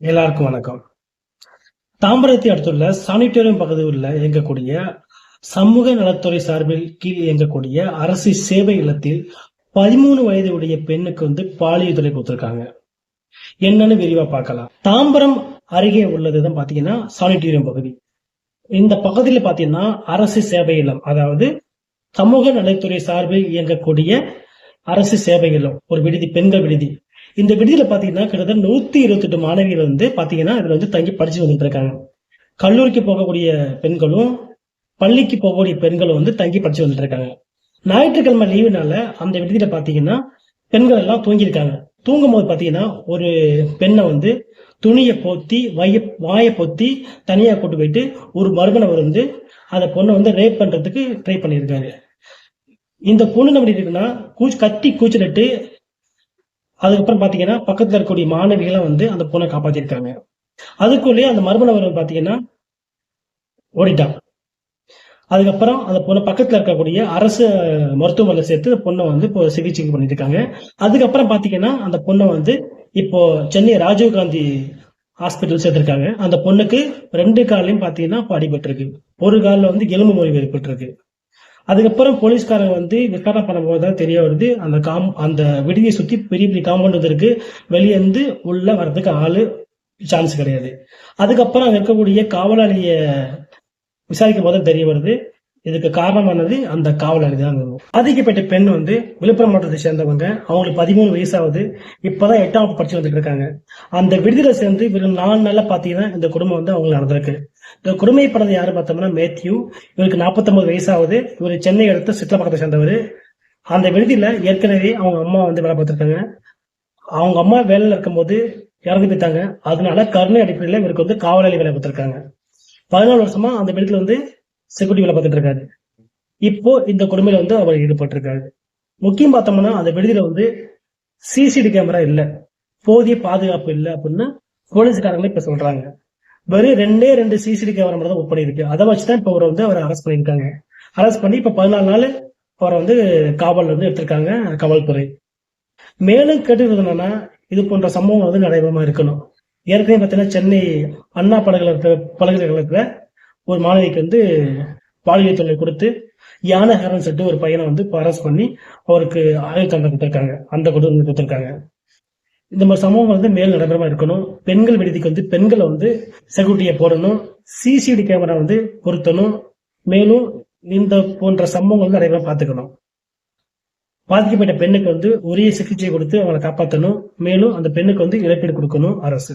எல்லாருக்கும் வணக்கம். தாம்பரத்தை அடுத்துள்ள சானிட்டோரியம் பகுதியில் இயங்கக்கூடிய சமூக நலத்துறை சார்பில் கீழ் இயங்கக்கூடிய அரசு சேவை இல்லத்தில் பதிமூணு வயது உடைய பெண்ணுக்கு வந்து பாலியல் துறை கொடுத்திருக்காங்க. என்னன்னு விரிவா பார்க்கலாம். தாம்பரம் அருகே உள்ளதுதான் பாத்தீங்கன்னா சானிட்டோரியம் பகுதி. இந்த பகுதியில் பாத்தீங்கன்னா அரசு சேவை இல்லம் அதாவது சமூக நலத்துறை சார்பில் இயங்கக்கூடிய அரசு சேவை இல்லம். ஒரு விடுதி பெண்கள் விடுதி. இந்த விடுதியில் பார்த்தீங்கன்னா கிட்டத்தட்ட நூத்தி இருபத்தி எட்டு மாணவிகள் வந்து பார்த்தீங்கன்னா இதில் வந்து தங்கி படிச்சு வந்துட்டு இருக்காங்க கல்லூரிக்கு போகக்கூடிய பெண்களும் பள்ளிக்கு போகக்கூடிய பெண்களும் வந்து தங்கி படிச்சு வந்துட்டு இருக்காங்க ஞாயிற்றுக்கிழமை லீவுனால அந்த விடுதியில் பார்த்தீங்கன்னா பெண்கள் எல்லாம் தூங்கியிருக்காங்க. தூங்கும் போது பார்த்தீங்கன்னா ஒரு பெண்ணை வந்து துணியை போத்தி வய வாயை பொத்தி தனியாக கூட்டு போயிட்டு ஒரு மருமனவர் வந்து அந்த பொண்ணை வந்து ரேப் பண்ணுறதுக்கு ட்ரை பண்ணியிருக்காரு. இந்த பொண்ணு என்ன இருக்குன்னா கூச் கத்தி கூச்சலிட்டு அதுக்கப்புறம் பார்த்தீங்கன்னா பக்கத்தில் இருக்கக்கூடிய மாணவிகளை வந்து அந்த பொண்ணை காப்பாற்றிருக்காங்க அதுக்குள்ளேயே அந்த மர்மநபர் பார்த்தீங்கன்னா ஓடிட்டான். அதுக்கப்புறம் அந்த பொண்ணை பக்கத்துல இருக்கக்கூடிய அரசு மருத்துவமனையில சேர்த்து அந்த பொண்ணை வந்து இப்போ சிகிச்சை பண்ணிட்டு இருக்காங்க அதுக்கப்புறம் பாத்தீங்கன்னா அந்த பொண்ணை வந்து இப்போ சென்னை ராஜீவ்காந்தி ஹாஸ்பிட்டல் சேர்த்திருக்காங்க. அந்த பொண்ணுக்கு ரெண்டு காலையும் பாத்தீங்கன்னா இப்போ ஒரு காலில் வந்து எலும்பு முறிவு ஏற்பட்டிருக்கு. அதுக்கப்புறம் போலீஸ்காரங்க வந்து விசாரணை பண்ணும்போது தான் தெரிய வருது அந்த காம் அந்த விடுதியை சுத்தி பெரிய பெரிய காம்பவுண்ட் இருக்கு. வெளியே இருந்து உள்ள வர்றதுக்கு ஆளு சான்ஸ் கிடையாது. அதுக்கப்புறம் அங்க இருக்கக்கூடிய காவலாளிய விசாரிக்கும் போது தெரிய வருது. இதுக்கு காரணமானது அந்த காவலாளி தான். பாதிக்கப்பட்ட பெண் வந்து விழுப்புரம் மாவட்டத்தை சேர்ந்தவங்க. அவங்களுக்கு பதிமூணு வயசாகுது. இப்பதான் எட்டாம் வகுப்பு படிச்சு வந்துட்டு இருக்காங்க. அந்த விடுதியில சேர்ந்து வெறும் நாலு நாள்ல பாத்தீங்கன்னா இந்த குடும்பம் வந்து அவங்களுக்கு நடந்திருக்கு. இந்த கொடுமைப்படது யாரு பார்த்தோம்னா மேத்யூ. இவருக்கு 49 வயசாகுது. இவர் சென்னை அடுத்த சித்தலப்பக்கத்தை சேர்ந்தவர். அந்த விடுதியில ஏற்கனவே அவங்க அம்மா வந்து வேலை பார்த்துருக்காங்க. அவங்க அம்மா வேலையில இருக்கும்போது இறந்து போயிட்டாங்க. அதனால கருணை அடிப்படையில் இவருக்கு வந்து காவலாளி வேலை பார்த்துருக்காங்க. பதினாலு வருஷமா அந்த விடுதியில வந்து செக்யூரிட்டி வேலை பார்த்துட்டு இருக்காரு. இப்போ இந்த கொடுமையில வந்து அவர் ஈடுபட்டிருக்காரு. முக்கியம் பார்த்தோம்னா அந்த விடுதியில வந்து சிசிடி கேமரா இல்லை. போதிய பாதுகாப்பு இல்லை அப்படின்னு போலீஸ்காரங்களே இப்ப சொல்றாங்க. வெறும் ரெண்டே ரெண்டு சிசிடி கேமரா மட்டும் தான் ஒப்படை இருக்கு அதை வச்சுதான் இப்ப அவரை வந்து அவரை அரெஸ்ட் பண்ணியிருக்காங்க. அரெஸ்ட் பண்ணி இப்ப பதினாலு நாள் அவரை வந்து காவல் வந்து எடுத்திருக்காங்க காவல்துறை. மேலும் கேட்டுக்கிறது என்னன்னா இது போன்ற சம்பவம் வந்து நடைபெறமா இருக்கணும். ஏற்கனவே பார்த்தீங்கன்னா சென்னை அண்ணா பல்கலைக்கழக பல்கலைக்கழகத்துல ஒரு மாணவிக்கு வந்து பாலியல் தொல்லை கொடுத்து யானஹரன் சொல்லிட்டு ஒரு பையனை வந்து அரெஸ்ட் பண்ணி அவருக்கு ஆயுள் தண்டனை கொடுத்துருக்காங்க. அந்த கொடுமை கொடுத்துருக்காங்க. இந்த மாதிரி சம்பவங்கள் வந்து மேல் நடைபெறமா இருக்கணும். பெண்கள் விடுதிக்கு வந்து பெண்களை வந்து செக்யூரிட்டியை போடணும். சிசிடி கேமரா வந்து பொருத்தணும். மேலும் இந்த போன்ற சம்பவங்கள் வந்து நடைபெற பார்த்துக்கணும். பாதிக்கப்பட்ட பெண்ணுக்கு வந்து உரிய சிகிச்சை கொடுத்து அவங்களை காப்பாற்றணும் மேலும் அந்த பெண்ணுக்கு வந்து இழப்பீடு கொடுக்கணும் அரசு.